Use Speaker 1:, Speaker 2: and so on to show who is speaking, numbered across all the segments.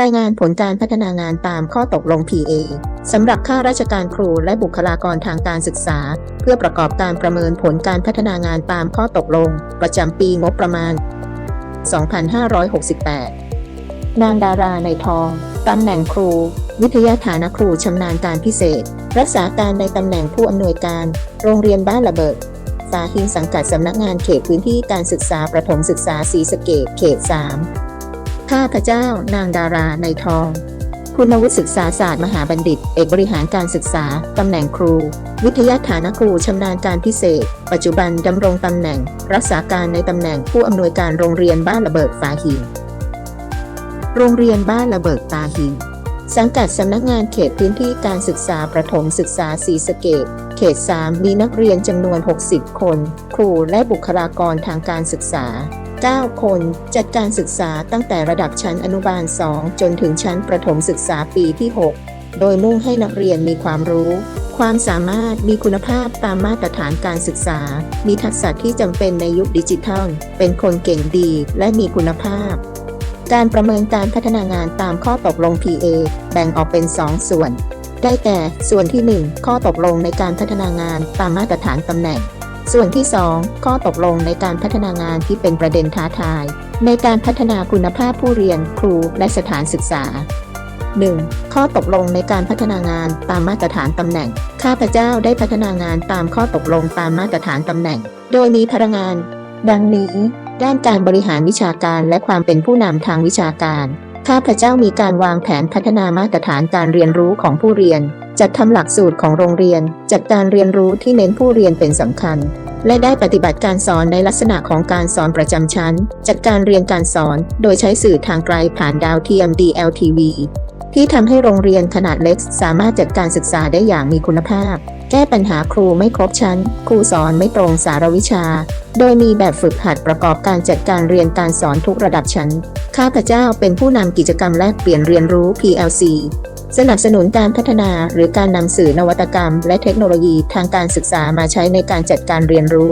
Speaker 1: รายงานผลการพัฒนางานตามข้อตกลง PA สำหรับข้าราชการครูและบุคลากรทางการศึกษา เพื่อประกอบการประเมินผลการพัฒนางานตามข้อตกลง ประจำปีงบประมาณ 2568 นางดาราในทองตำแหน่งครู วิทยาฐานครูชำนาญการพิเศษ รักษาการในตำแหน่งผู้อำนวยการ โรงเรียนบ้านระเบิดสาหิงสังกัดสำนักงานเขตพื้นที่การศึกษาประถมศึกษาศรีสะเกดเขต 3 ข้าพเจ้านางดาราในทอง คุณวุฒิศึกษาศาสตร์มหาบัณฑิต เอกบริหารการศึกษา ตำแหน่งครู วิทยาฐานครูชำนาญการพิเศษ ปัจจุบันดำรงตำแหน่ง รักษาการในตำแหน่งผู้อำนวยการโรงเรียนบ้านระเบิดฝาหินโรงเรียนบ้านระเบิดตาหินสังกัดสำนักงานเขตพื้นที่การศึกษาประถมศึกษาศรีสเกดเขต 3 มีนักเรียนจำนวน 60 คน ครูและบุคลากรทางการศึกษา 9 คน จัดการศึกษาตั้งแต่ระดับชั้นอนุบาล 2 จนถึงชั้นประถมศึกษาปีที่ 6 โดยมุ่งให้นักเรียนมีความรู้ ความสามารถมีคุณภาพตามมาตรฐานการศึกษา มีทักษะที่จำเป็นในยุคดิจิทัล เป็นคนเก่งดีและมีคุณภาพ การประเมินการพัฒนางานตามข้อตกลง PA แบ่งออกเป็น 2 ส่วน ได้แก่ส่วนที่ 1 ข้อตกลงในการพัฒนางานตามมาตรฐานตำแหน่ง ส่วนที่ 2 ข้อตกลงในการพัฒนางานที่เป็นประเด็นท้าทาย ในการพัฒนาคุณภาพผู้เรียนครูและสถานศึกษา 1. ข้อตกลงในการพัฒนางานตามมาตรฐานตำแหน่ง ข้าพเจ้าได้พัฒนางานตามข้อตกลงตามมาตรฐานตำแหน่ง โดยมีพนักงาน ดังนี้ ด้านการบริหารวิชาการและความเป็นผู้นำทางวิชาการ ข้าพเจ้ามีการวางแผนพัฒนามาตรฐานการเรียนรู้ของผู้เรียน จัดทำหลักสูตรของโรงเรียน จัดการเรียนรู้ที่เน้นผู้เรียนเป็นสำคัญ และได้ปฏิบัติการสอนในลักษณะของการสอนประจำชั้น จัดการเรียนการสอน โดยใช้สื่อทางไกลผ่านดาวเทียม DLTV ที่ทำให้โรงเรียนขนาดเล็ก สามารถจัดการศึกษาได้อย่างมีคุณภาพ แก้ปัญหาครูไม่ครบชั้น ครูสอนไม่ตรงสารวิชา โดยมีแบบฝึกหัดประกอบการจัดการเรียนการสอนทุกระดับชั้น ข้าพเจ้าเป็นผู้นำกิจกรรมแลกเปลี่ยนเรียนรู้ PLC สนับสนุนการพัฒนาหรือการนำสื่อนวัตกรรม และเทคโนโลยีทางการศึกษามาใช้ในการจัดการเรียนรู้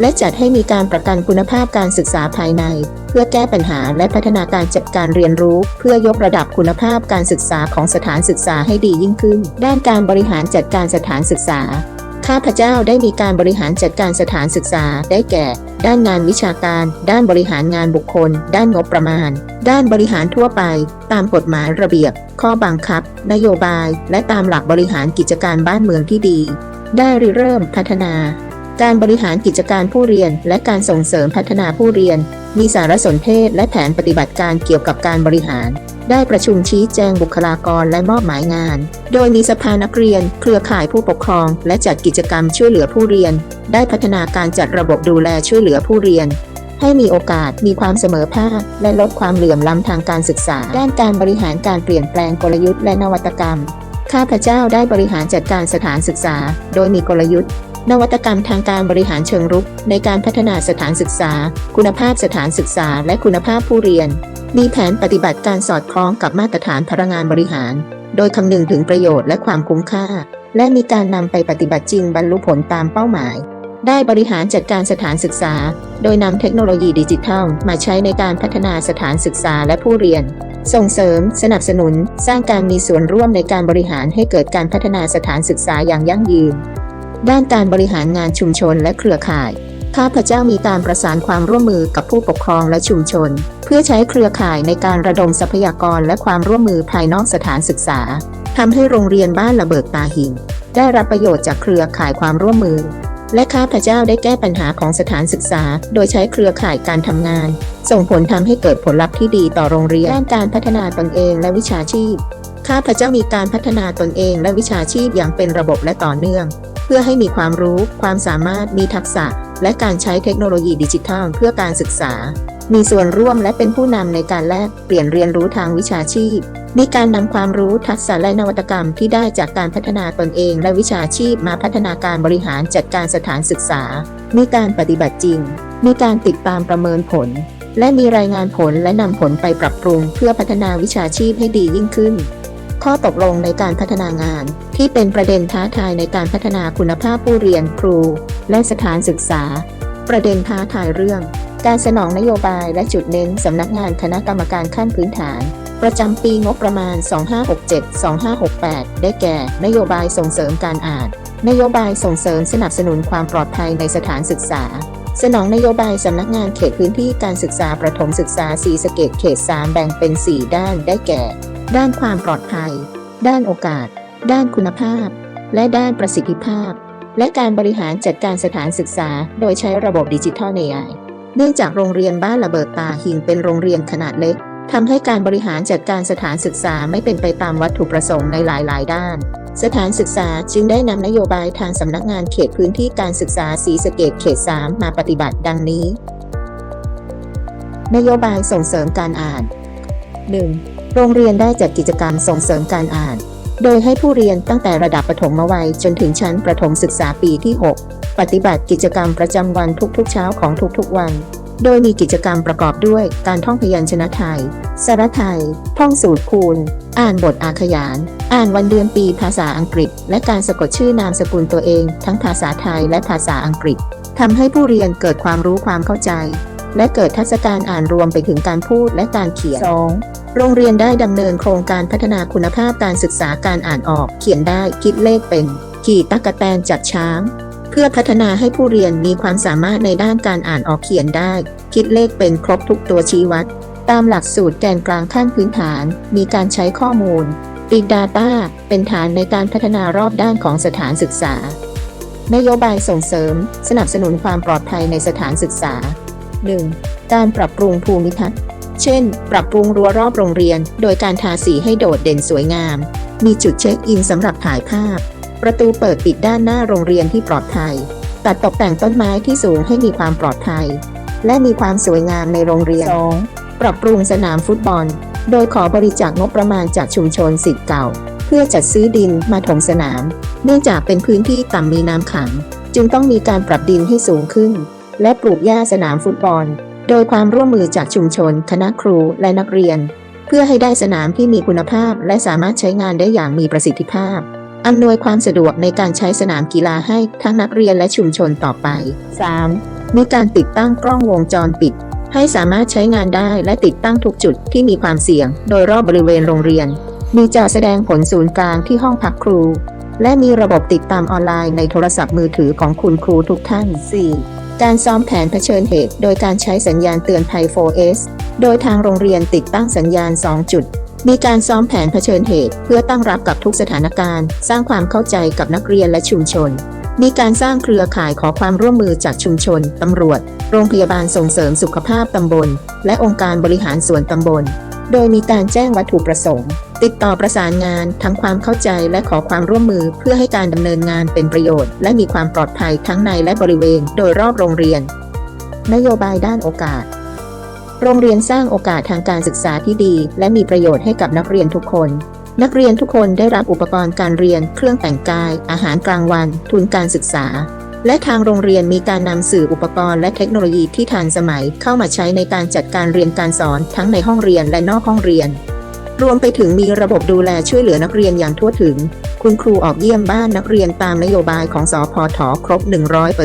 Speaker 1: และจัดให้มีการประกันคุณภาพการศึกษาภายใน เพื่อแก้ปัญหาและพัฒนาการจัดการเรียนรู้ เพื่อยกระดับคุณภาพการศึกษาของสถานศึกษาให้ดียิ่งขึ้น ด้านการบริหารจัดการสถานศึกษา ข้าพเจ้าได้มีการบริหารจัดการสถานศึกษา ได้แก่ ด้านงานวิชาการ ด้านบริหารงานบุคคล ด้านงบประมาณ ด้านบริหารทั่วไป ตามกฎหมายระเบียบ ข้อบังคับ นโยบาย และตามหลักบริหารกิจการบ้านเมืองที่ดี ได้ริเริ่มพัฒนา การบริหารกิจการผู้เรียน และการส่งเสริมพัฒนาผู้เรียน มีสารสนเทศและแผนปฏิบัติการเกี่ยวกับการบริหาร ได้ประชุมชี้แจงบุคลากรและมอบหมายงาน โดยมีสภานักเรียน เครือข่ายผู้ปกครอง และจัดกิจกรรมช่วยเหลือผู้เรียน ได้พัฒนาการจัดระบบดูแลช่วยเหลือผู้เรียน ให้มีโอกาสมีความเสมอภาค และลดความเหลื่อมล้ำทางการศึกษา ด้านการบริหารการเปลี่ยนแปลงกลยุทธ์และนวัตกรรม ข้าพเจ้าได้บริหารจัดการสถานศึกษา โดยมีกลยุทธ์นวัตกรรมทางการบริหารเชิงรุก ในการพัฒนาสถานศึกษา คุณภาพสถานศึกษา และคุณภาพผู้เรียน มีแผนปฏิบัติการสอดคล้องกับมาตรฐานพลังงานบริหาร โดยคำนึงถึงประโยชน์และความคุ้มค่า และมีการนำไปปฏิบัติจริงบรรลุผลตามเป้าหมาย ได้บริหารจัดการสถานศึกษา โดยนำเทคโนโลยีดิจิทัล มาใช้ในการพัฒนาสถานศึกษาและผู้เรียน ส่งเสริม สนับสนุน สร้างการมีส่วนร่วมในการบริหารให้เกิดการพัฒนาสถานศึกษาอย่างยั่งยืน ด้านการบริหารงานชุมชนและเครือข่าย ข้าพเจ้ามีการประสานความร่วมมือกับผู้ปกครองและชุมชน เพื่อใช้เครือข่ายในการระดมทรัพยากรและความร่วมมือภายนอกสถานศึกษาทำให้โรงเรียนบ้านระเบิดตาหิน ได้รับประโยชน์จากเครือข่ายความร่วมมือ และข้าพเจ้าได้แก้ปัญหาของสถานศึกษา โดยใช้เครือข่ายการทำงาน ส่งผลทำให้เกิดผลลัพธ์ที่ดีต่อโรงเรียนด้านการพัฒนาตนเองและวิชาชีพ ข้าพเจ้ามีการพัฒนาตนเองและวิชาชีพอย่างเป็นระบบและต่อเนื่อง เพื่อให้มีความรู้ ความสามารถมีทักษะ และการใช้เทคโนโลยีดิจิทัลเพื่อการศึกษา มีส่วนร่วมและเป็นผู้นำในการแลกเปลี่ยนเรียนรู้ทางวิชาชีพ มีการนำความรู้ทักษะและนวัตกรรมที่ได้จากการพัฒนาตนเองและวิชาชีพมาพัฒนาการบริหารจัดการสถานศึกษา มีการปฏิบัติจริง มีการติดตามประเมินผล และมีรายงานผลและนำผลไปปรับปรุงเพื่อพัฒนาวิชาชีพให้ดียิ่งขึ้น ข้อตกลงในการพัฒนางาน ที่เป็นประเด็นท้าทายในการพัฒนาคุณภาพผู้เรียนครู และสถานศึกษา ประเด็นท้าทายเรื่อง การสนองนโยบายและจุดเน้นสำนักงานคณะกรรมการขั้นพื้นฐาน ประจำปีงบประมาณ 2567-2568 ได้แก่ นโยบายส่งเสริมการอ่าน นโยบายส่งเสริมสนับสนุนความปลอดภัยในสถานศึกษา สนองนโยบายสำนักงานเขตพื้นที่การศึกษาประถมศึกษาสีสเกตเขต 3 แบ่งเป็น 4 ด้านได้แก่ ด้านความปลอดภัย ด้านโอกาส ด้านคุณภาพ และด้านประสิทธิภาพ และการบริหารจัดการสถานศึกษา โดยใช้ระบบดิจิทัล AI เนื่องจากโรงเรียนบ้านระเบิดตาหิงเป็นโรงเรียนขนาดเล็กทำให้การบริหารจัดการสถานศึกษาไม่เป็นไปตามวัตถุประสงค์ในหลาย ๆ ด้าน สถานศึกษาจึงได้นำนโยบายทางสำนักงานเขตพื้นที่การศึกษาสีสะเกตเขต 3 มาปฏิบัติดังนี้ นโยบายส่งเสริมการอ่าน 1. โรงเรียนได้จัดกิจกรรมส่งเสริมการอ่าน โดยให้ผู้เรียนตั้งแต่ระดับประถมวัยจนถึงชั้นประถมศึกษาปีที่ 6 ปฏิบัติกิจกรรมประจำวันทุกๆเช้าของทุกๆวัน โดยมีกิจกรรมประกอบด้วยการท่องพยัญชนะไทยสระไทย ท่องสูตรคูณ อ่านบทอาขยาน อ่านวันเดือนปีภาษาอังกฤษ และการสะกดชื่อนามสกุลตัวเอง ทั้งภาษาไทยและภาษาอังกฤษทำให้ผู้เรียนเกิดความรู้ความเข้าใจ และเกิดทักษะการอ่านรวมไปถึงการพูดและการเขียน 2. โรงเรียนได้ดำเนินโครงการพัฒนาคุณภาพการศึกษาการอ่านออก เขียนได้คิดเลขเป็น ขี่ตักกะแตนจัดช้าง เพื่อพัฒนาให้ผู้เรียนมีความสามารถในด้านการอ่านออกเขียนได้ คิดเลขเป็นครบทุกตัวชี้วัด ตามหลักสูตรแกนกลางขั้นพื้นฐาน มีการใช้ข้อมูล Big Data เป็นฐานในการพัฒนารอบด้านของสถานศึกษา นโยบายส่งเสริม สนับสนุนความปลอดภัยในสถานศึกษา 1. การปรับปรุงภูมิทัศน์ เช่น ปรับปรุงรั้วรอบโรงเรียน โดยการทาสีให้โดดเด่นสวยงาม มีจุดเช็คอินสำหรับถ่ายภาพ ประตูเปิดปิดด้านหน้าโรงเรียนที่ปลอดภัย ตัดตกแต่งต้นไม้ที่สูงให้มีความปลอดภัย และมีความสวยงามในโรงเรียน 2. ปรับปรุงสนามฟุตบอล โดยขอบริจาคงบประมาณจากชุมชนสิทธิ์เก่า เพื่อจัดซื้อดินมาถมสนาม เนื่องจากเป็นพื้นที่ต่ำมีน้ำขัง จึงต้องมีการปรับดินให้สูงขึ้น และปลูกหญ้าสนามฟุตบอล โดยความร่วมมือจากชุมชน คณะครูและนักเรียน เพื่อให้ได้สนามที่มีคุณภาพ และสามารถใช้งานได้อย่างมีประสิทธิภาพ อำนวยความสะดวกในการใช้สนามกีฬาให้ทั้งนักเรียนและชุมชนต่อไป 3. มีการติดตั้งกล้องวงจรปิด ให้สามารถใช้งานได้และติดตั้งทุกจุดที่มีความเสี่ยง โดยรอบบริเวณโรงเรียน มีจอแสดงผลศูนย์กลางที่ห้องพักครู และมีระบบติดตามออนไลน์ในโทรศัพท์มือถือของคุณครูทุกท่าน 4. การซ้อมแผนเผชิญเหตุ โดยการใช้สัญญาณเตือนภัย 4S โดยทางโรงเรียนติดตั้งสัญญาณ 2 จุด มีการซ้อมแผนเผชิญเหตุ เพื่อตั้งรับกับทุกสถานการณ์ สร้างความเข้าใจกับนักเรียนและชุมชน มีการสร้างเครือข่ายขอความร่วมมือจากชุมชน ตำรวจ โรงพยาบาลส่งเสริมสุขภาพตำบล และองค์การบริหารส่วนตำบล โดยมีการแจ้งวัตถุประสงค์ ติดต่อประสานงานทั้งความเข้าใจและขอความร่วมมือเพื่อให้การดำเนินงานเป็นประโยชน์ และมีความปลอดภัยทั้งในและบริเวณ โดยรอบโรงเรียน นโยบายด้านโอกาส โรงเรียนสร้างโอกาสทางการศึกษาที่ดี และมีประโยชน์ให้กับนักเรียนทุกคน นักเรียนทุกคนได้รับอุปกรณ์การเรียน เครื่องแต่งกาย อาหารกลางวัน ทุนการศึกษา และทางโรงเรียนมีการนำสื่ออุปกรณ์และเทคโนโลยีที่ทันสมัยเข้ามาใช้ในการจัดการเรียนการสอนทั้งในห้องเรียนและนอกห้องเรียน รวมไปถึงมีระบบดูแลช่วยเหลือนักเรียนอย่างทั่วถึง คุณครูออกเยี่ยมบ้านนักเรียนตามนโยบายของสอพอถอครบ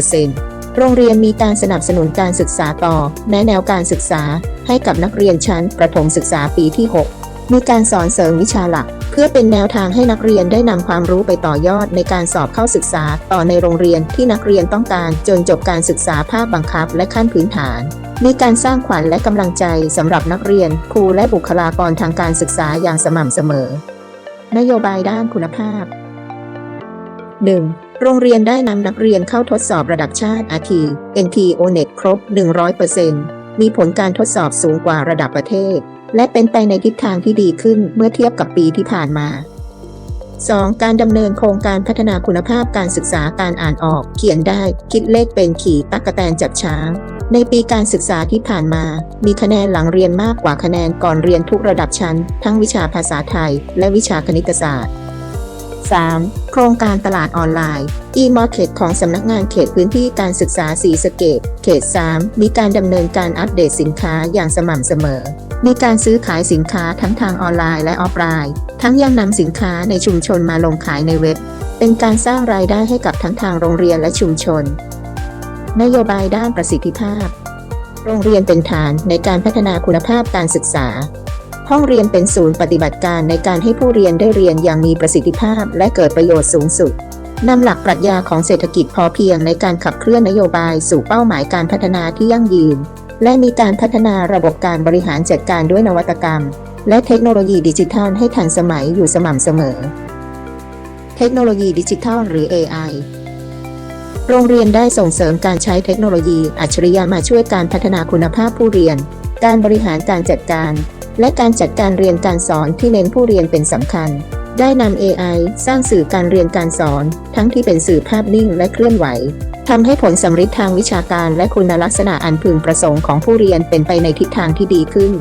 Speaker 1: 100%โรงเรียนมีการสนับสนุนการศึกษาต่อ แนะแนวการศึกษาให้กับนักเรียนชั้นประถมศึกษาปีที่ 6 มีการสอนเสริมวิชาหลัก เพื่อเป็นแนวทางให้นักเรียนได้นำความรู้ไปต่อยอดในการสอบเข้าศึกษา ต่อในโรงเรียนที่นักเรียนต้องการจนจบการศึกษาภาคบังคับและขั้นพื้นฐานมีการสร้างขวัญและกำลังใจสำหรับนักเรียน ครูและบุคลากรทางการศึกษาอย่างสม่ำเสมอ นโยบายด้านคุณภาพ 1. โรงเรียนได้นำนักเรียนเข้าทดสอบระดับชาติอาที NT ONET ครบ 100%มีผลการทดสอบสูงกว่าระดับประเทศ และเป็นไปในทิศทางที่ดีขึ้นเมื่อเทียบกับปีที่ผ่านมา 2. การดำเนินโครงการพัฒนาคุณภาพการศึกษาการอ่านออก เขียนได้ คิดเลขเป็นขี่ตักกะแตนจับช้าง ในปีการศึกษาที่ผ่านมา มีคะแนนหลังเรียนมากกว่าคะแนนก่อนเรียนทุกระดับชั้น ทั้งวิชาภาษาไทย และวิชาคณิตศาสตร์ 3. โครงการตลาดออนไลน์ e-market ของสำนักงานเขตพื้นที่การศึกษาสีสเกต เขต 3 มีการดำเนินการอัปเดตสินค้าอย่างสม่ำเสมอ มีการซื้อขายสินค้าทั้งทางออนไลน์และออฟไลน์ ทั้งยังนำสินค้าในชุมชนมาลงขายในเว็บ เป็นการสร้างรายได้ให้กับทั้งทางโรงเรียนและชุมชน นโยบายด้านประสิทธิภาพ โรงเรียนเป็นฐานในการพัฒนาคุณภาพการศึกษา ห้องเรียนเป็นศูนย์ปฏิบัติการในการให้ผู้เรียนได้เรียนอย่างมีประสิทธิภาพและเกิดประโยชน์สูงสุดนำหลักปรัชญาของเศรษฐกิจพอเพียงในการขับเคลื่อนนโยบายสู่เป้าหมายการพัฒนาที่ยั่งยืน และมีการพัฒนาระบบการบริหารจัดการด้วยนวัตกรรม และเทคโนโลยีดิจิทัลให้ทันสมัยอยู่สม่ำเสมอ เทคโนโลยีดิจิทัลหรือ AI โรงเรียนได้ส่งเสริมการใช้เทคโนโลยีอัจฉริยะมาช่วยการพัฒนาคุณภาพผู้เรียน การบริหารการจัดการ และการจัดการเรียนการสอนที่เน้นผู้เรียนเป็นสำคัญ ได้นำ AI สร้างสื่อการเรียนการสอน ทั้งที่เป็นสื่อภาพนิ่งและเคลื่อนไหว ทำให้ผลสำฤทธิ์ทางวิชาการและคุณลักษณะอันพึงประสงค์ของผู้เรียนเป็นไปในทิศทางที่ดีขึ้น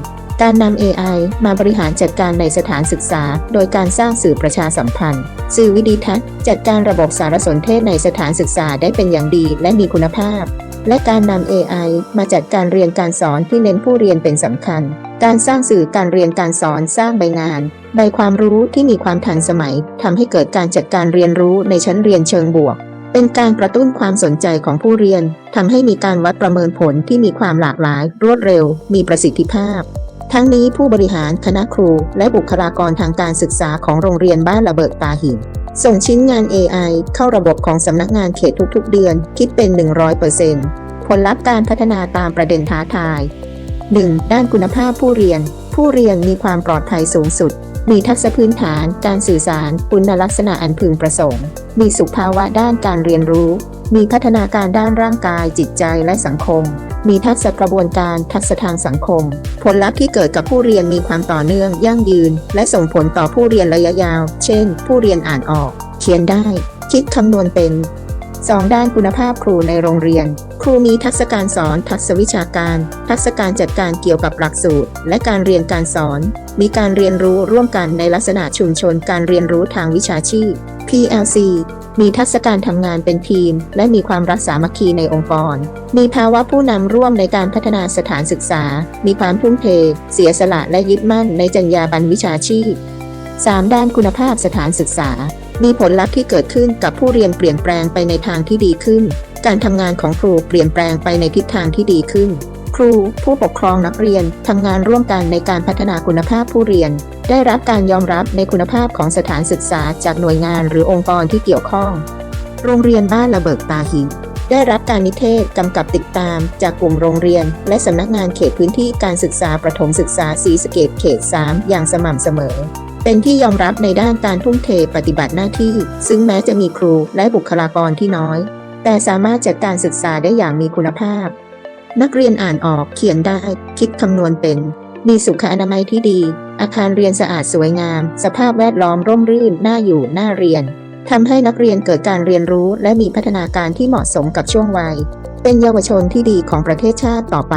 Speaker 1: การนำ AI มาบริหารจัดการในสถานศึกษา โดยการสร้างสื่อประชาสัมพันธ์ สื่อวิดีทัศน์ จัดการระบบสารสนเทศในสถานศึกษาได้เป็นอย่างดีและมีคุณภาพ และการนำ AI มาจัดการเรียนการสอนที่เน้นผู้เรียนเป็นสำคัญ การสร้างสื่อการเรียนการสอนสร้างใบงาน ใบความรู้ที่มีความทันสมัยทำให้เกิดการจัดการเรียนรู้ในชั้นเรียนเชิงบวก เป็นการกระตุ้นความสนใจของผู้เรียนทำให้มีการวัดประเมินผลที่มีความหลากหลาย รวดเร็ว มีประสิทธิภาพ ทั้งนี้ผู้บริหารคณะครู และบุคลากรทางการศึกษาของโรงเรียนบ้านระเบิดตาหิน ส่งชิ้นงาน AI เข้าระบบของสำนักงานเขตทุกๆ เดือน คิดเป็น 100%ผลลัพธ์การพัฒนาตามประเด็นท้าทาย 1. ด้านคุณภาพผู้เรียน ผู้เรียนมีความปลอดภัยสูงสุด มีทักษะพื้นฐานการสื่อสารคุณลักษณะอันพึงประสงค์ มีสุขภาวะด้านการเรียนรู้ มีพัฒนาการด้านร่างกายจิตใจและสังคม มีทักษะกระบวนการทักษะทางสังคม ผลลัพธ์ที่เกิดกับผู้เรียนมีความต่อเนื่องยั่งยืน และส่งผลต่อผู้เรียนระยะยาว เช่น ผู้เรียนอ่านออก เขียนได้ คิดคำนวณเป็น 2. ด้านคุณภาพครูในโรงเรียน ครูมีทักษะการสอน ทักษะวิชาการ ทักษะการจัดการเกี่ยวกับหลักสูตร และการเรียนการสอน มีการเรียนรู้ร่วมกันในลักษณะชุมชนการเรียนรู้ทางวิชาชีพ PLC มีทักษะการทำงานเป็นทีม และมีความรักสามัคคีในองค์กร มีภาวะผู้นำร่วมในการพัฒนาสถานศึกษา มีความทุ่มเท เสียสละและยึดมั่นในจรรยาบรรณวิชาชีพ 3. ด้านคุณภาพสถานศึกษา มีผลลัพธ์ที่เกิดขึ้นกับผู้เรียนเปลี่ยนแปลงไปในทางที่ดีขึ้น การทำงานของครูเปลี่ยนแปลงไปในทิศทางที่ดีขึ้น ครู ผู้ปกครองนักเรียนทำงานร่วมกันในการพัฒนาคุณภาพผู้เรียน ได้รับการยอมรับในคุณภาพของสถานศึกษาจากหน่วยงานหรือองค์กรที่เกี่ยวข้อง โรงเรียนบ้านระเบิดตาหินได้รับการนิเทศกำกับติดตาม จากกลุ่มโรงเรียน และสำนักงานเขตพื้นที่การศึกษาประถมศึกษาศรีสะเกดเขต 3 อย่างสม่ำเสมอ เป็นที่ยอมรับในด้านการทุ่มเทปฏิบัติหน้าที่ ซึ่งแม้จะมีครูและบุคลากรที่น้อย แต่สามารถจัดการศึกษาได้อย่างมีคุณภาพ นักเรียนอ่านออกเขียนได้ คิดคำนวณเป็น มีสุขอนามัยที่ดี อาคารเรียนสะอาดสวยงาม สภาพแวดล้อมร่มรื่นน่าอยู่น่าเรียนทำให้นักเรียนเกิดการเรียนรู้ และมีพัฒนาการที่เหมาะสมกับช่วงวัย เป็นเยาวชนที่ดีของประเทศชาติต่อไป